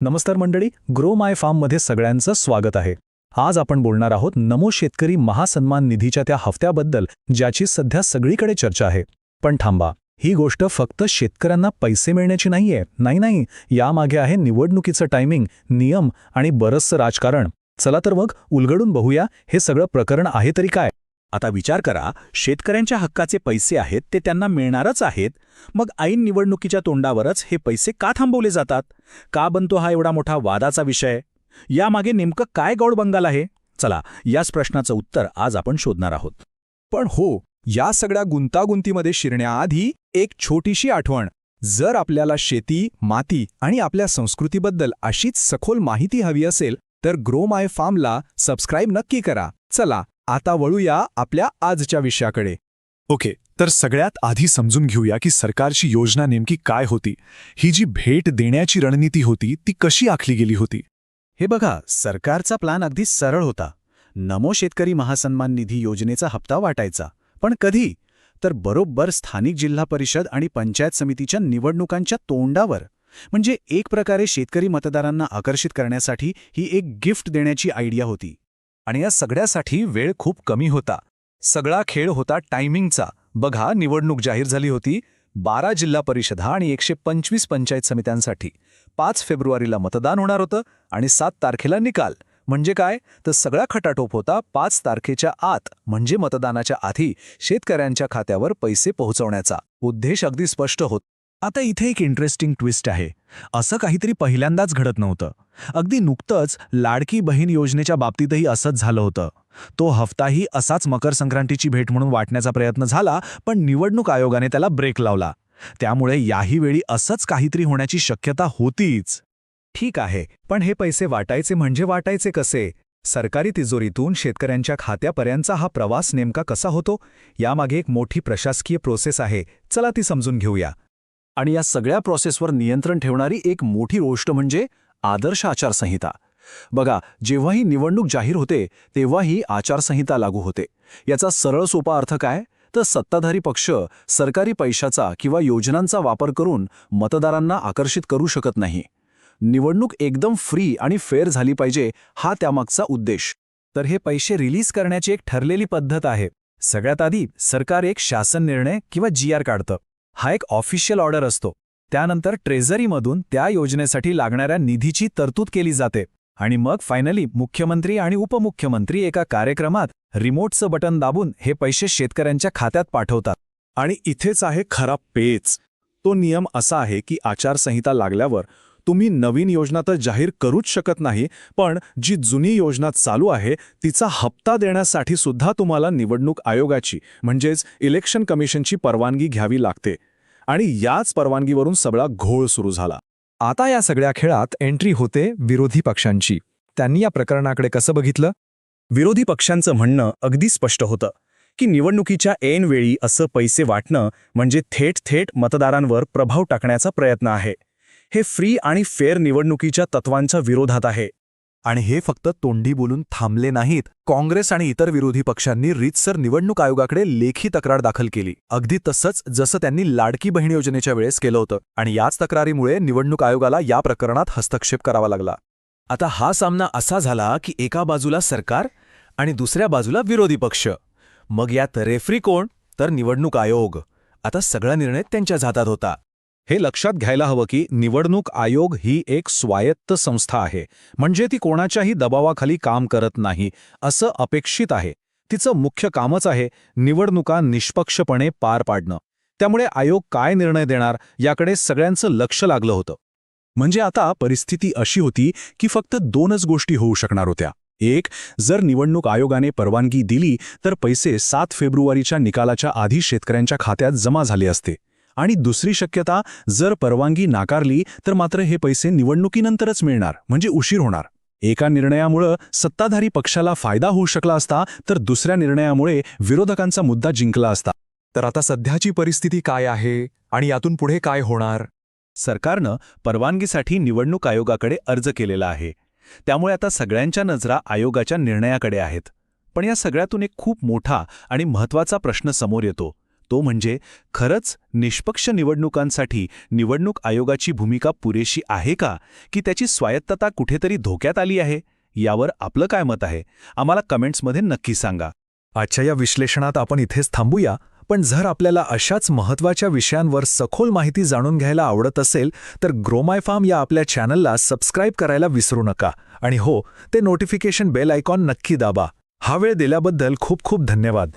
नमस्कार मंडळी ग्रो माय फार्ममध्ये सगळ्यांचं स्वागत आहे. आज आपण बोलणार आहोत नमो शेतकरी महासन्मान निधीच्या त्या हफ्त्याबद्दल ज्याची सध्या सगळीकडे चर्चा आहे. पण थांबा ही गोष्ट फक्त शेतकऱ्यांना पैसे मिळण्याची नाहीये नाही नाही यामागे आहे निवडणुकीचं टायमिंग नियम आणि बरंचसं राजकारण. चला तर मग उलगडून बघूया हे सगळं प्रकरण आहे तरी काय? आता विचार करा शेतकऱ्यांच्या हक्काचे पैसे आहेत ते त्यांना मिळणारच आहेत. मग ऐन निवडणुकीच्या तोंडावरच हे पैसे का थांबवले जातात? का बनतो हा एवढा मोठा वादाचा विषय? यामागे नेमकं काय गौडबंगाल आहे? चला याच प्रश्नाचं उत्तर आज आपण शोधणार आहोत. पण हो या सगळ्या गुंतागुंतीमध्ये शिरण्याआधी एक छोटीशी आठवण. जर आपल्याला शेती माती आणि आपल्या संस्कृतीबद्दल अशीच सखोल माहिती हवी असेल तर ग्रो माय फार्मला सबस्क्राईब नक्की करा. चला आता वळूया आपल्या आजच्या विषयाकडे. ओके तर सगळ्यात आधी समजून घेऊया की सरकारची योजना नेमकी काय होती. ही जी भेट देण्याची रणनीती होती ती कशी आखली गेली होती? हे बघा सरकारचा प्लान अगदी सरळ होता. नमो शेतकरी महासन्मान निधी योजनेचा हप्ता वाटायचा. पण कधी? तर बरोबर स्थानिक जिल्हा परिषद आणि पंचायत समितीच्या निवडणुकांच्या तोंडावर. म्हणजे एक प्रकारे शेतकरी मतदारांना आकर्षित करण्यासाठी ही एक गिफ्ट देण्याची आयडिया होती. आणि या सगळ्यासाठी वेळ खूप कमी होता. सगळा खेळ होता टायमिंगचा. बघा निवडणूक जाहीर झाली होती बारा जिल्हा परिषदा आणि एकशे पंचवीस पंचायत समित्यांसाठी. पाच फेब्रुवारीला मतदान होणार होतं आणि सात तारखेला निकाल. म्हणजे काय? तर सगळा खटाटोप होता पाच तारखेच्या आत म्हणजे मतदानाच्या आधी शेतकऱ्यांच्या खात्यावर पैसे पोहोचवण्याचा. उद्देश अगदी स्पष्ट होत आता इथे एक इंटरेस्टिंग ट्विस्ट आहे. असं काहीतरी पहिल्यांदाच घडत नव्हतं. अगदी नुकतंच लाडकी बहीण योजनेच्या बाबतीतही असंच झालं होतं. तो हफ्ताही असाच मकर संक्रांतीची भेट म्हणून वाटण्याचा प्रयत्न झाला पण निवडणूक आयोगाने त्याला ब्रेक लावला. त्यामुळे याही वेळी असंच काहीतरी होण्याची शक्यता होतीच. ठीक आहे पण हे पैसे वाटायचे म्हणजे वाटायचे कसे? सरकारी तिजोरीतून शेतकऱ्यांच्या खात्यापर्यंतचा हा प्रवास नेमका कसा होतो? यामागे एक मोठी प्रशासकीय प्रोसेस आहे. चला ती समजून घेऊया. आणि या सगळ्या प्रोसेसवर नियंत्रण ठेवणारी एक मोठी गोष्ट म्हणजे आदर्श आचारसंहिता. बघा जेव्हाही निवडणूक जाहीर होते तेव्हाही आचारसंहिता लागू होते. याचा सरळ सोपा अर्थ काय? तर सत्ताधारी पक्ष सरकारी पैशाचा किंवा योजनांचा वापर करून मतदारांना आकर्षित करू शकत नाही. निवडणूक एकदम फ्री आणि फेअर झाली पाहिजे हा त्यामागचा उद्देश. तर हे पैसे रिलीज करण्याची एक ठरलेली पद्धत आहे. सगळ्यात आधी सरकार एक शासन निर्णय किंवा जी आर काढतं. हा एक ऑफिशियल ऑर्डर असतो. त्यानंतर ट्रेझरीमधून त्या योजनेसाठी लागणाऱ्या निधीची तरतूद केली जाते. आणि मग फायनली मुख्यमंत्री आणि उपमुख्यमंत्री एका कार्यक्रमात रिमोटचं बटन दाबून हे पैसे शेतकऱ्यांच्या खात्यात पाठवतात. आणि इथेच आहे खरा पेच. तो नियम असा आहे की आचारसंहिता लागल्यावर तुम्ही नवीन योजना तर जाहीर करूच शकत नाही पण जी जुनी योजना चालू आहे तिचा हप्ता देण्यासाठी सुद्धा तुम्हाला निवडणूक आयोगाची म्हणजेच इलेक्शन कमिशनची परवानगी घ्यावी लागते. आणि याच परवानगीवरून सगळा घोळ सुरू झाला. आता या सगळ्या खेळात एंट्री होते विरोधी पक्षांची. त्यांनी या प्रकरणाकडे कसं बघितलं? विरोधी पक्षांचं म्हणणं अगदी स्पष्ट होतं की निवडणुकीच्या ऐनवेळी असं पैसे वाटणं म्हणजे थेट थेट मतदारांवर प्रभाव टाकण्याचा प्रयत्न आहे. हे फ्री आणि फेअर निवडणुकीच्या तत्वांच्या विरोधात आहे. आणि हे फक्त तोंडी बोलून थांबले नाहीत. काँग्रेस आणि इतर विरोधी पक्षांनी रीतसर निवडणूक आयोगाकडे लेखी तक्रार दाखल केली. अगदी तसंच जसं त्यांनी लाडकी बहीण योजनेच्या वेळेस केलं होतं आणि याच तक्रारीमुळे निवडणूक आयोगाला या प्रकरणात हस्तक्षेप करावा लागला. आता हा सामना असा झाला की एका बाजूला सरकार आणि दुसऱ्या बाजूला विरोधी पक्ष. मग यात रेफरी कोण? तर निवडणूक आयोग. आता सगळा निर्णय त्यांच्याच हातात होता. हे लक्षात घ्यायला हवं की निवडणूक आयोग ही एक स्वायत्त संस्था आहे. म्हणजे ती कोणाच्याही दबावाखाली काम करत नाही असं अपेक्षित आहे. तिचं मुख्य कामच आहे निवडणुका निष्पक्षपणे पार पाडणं. त्यामुळे आयोग काय निर्णय देणार याकडे सगळ्यांचं लक्ष लागलं होतं. म्हणजे आता परिस्थिती अशी होती की फक्त दोनच गोष्टी होऊ शकणार होत्या. एक जर निवडणूक आयोगाने परवानगी दिली तर पैसे सात फेब्रुवारीच्या निकालाच्या आधी शेतकऱ्यांच्या खात्यात जमा झाले असते. आणि दुसरी शक्यता जर परवानगी नाकारली तर मात्र हे पैसे निवडणुकीनंतरच मिळणार म्हणजे उशीर होणार. एका निर्णयामुळं सत्ताधारी पक्षाला फायदा होऊ शकला असता तर दुसऱ्या निर्णयामुळे विरोधकांचा मुद्दा जिंकला असता. तर आता सध्याची परिस्थिती काय आहे? आणि यातून पुढे काय होणार? सरकारनं परवानगीसाठी निवडणूक आयोगाकडे अर्ज केलेला आहे. त्यामुळे आता सगळ्यांच्या नजरा आयोगाच्या निर्णयाकडे आहेत. पण या सगळ्यातून एक खूप मोठा आणि महत्त्वाचा प्रश्न समोर येतो. तो म्हणजे खरंच निष्पक्ष निवडणुकांसाठी निवडणूक आयोगाची भूमिका पुरेशी आहे का? की त्याची स्वायत्तता कुठेतरी धोक्यात आली आहे? यावर आपलं काय मत आहे? आम्हाला कमेंट्समध्ये नक्की सांगा. आजच्या या विश्लेषणात आपण इथेच थांबूया पण जर आपल्याला अशाच महत्त्वाच्या विषयांवर सखोल माहिती जाणून घ्यायला आवडत असेल तर ग्रोमायफार्म या आपल्या चॅनलला सबस्क्राईब करायला विसरू नका. आणि हो ते नोटिफिकेशन बेल आयकॉन नक्की दाबा. हा वेळ दिल्याबद्दल खूप खूप धन्यवाद.